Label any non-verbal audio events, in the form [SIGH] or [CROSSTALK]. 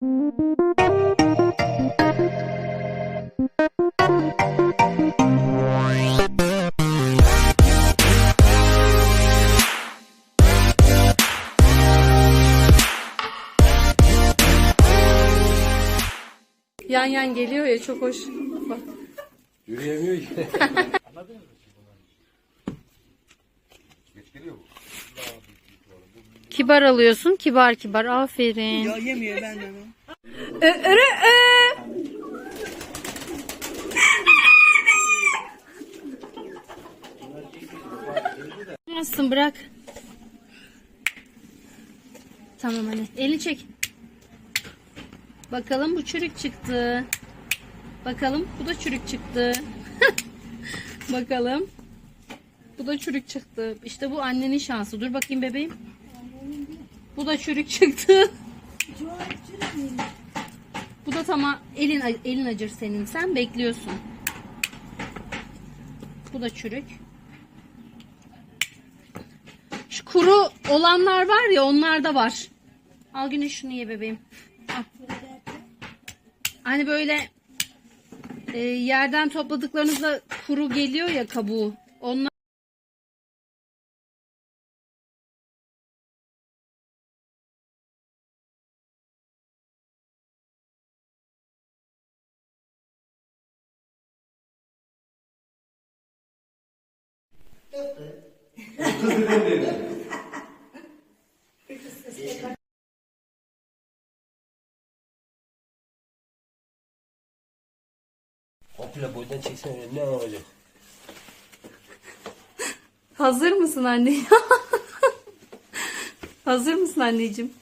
Yan yan geliyor ya çok hoş. Bak. Yürüyemiyor ki. Geç [LAUGHS] geliyor bu. Kibar alıyorsun. Kibar kibar. Aferin. Ya yemiyor benden o. Ö, örü, ö. Nasılsın bırak. Tamam anne. Elini çek. Bakalım bu çürük çıktı. Bakalım bu da çürük çıktı. [LAUGHS] Bakalım. Bu da çürük çıktı. İşte bu annenin şansı. Dur bakayım bebeğim. Bu da çürük çıktı. Bu da tamam. Elin elin acır senin. Sen bekliyorsun. Bu da çürük. Şu kuru olanlar var ya onlar da var. Al güneş şunu ye bebeğim. Al. Hani böyle e, yerden topladıklarınızda kuru geliyor ya kabuğu. Onlar Komple boydan çeksen ne olacak? Hazır mısın anne? [LAUGHS] Hazır mısın anneciğim?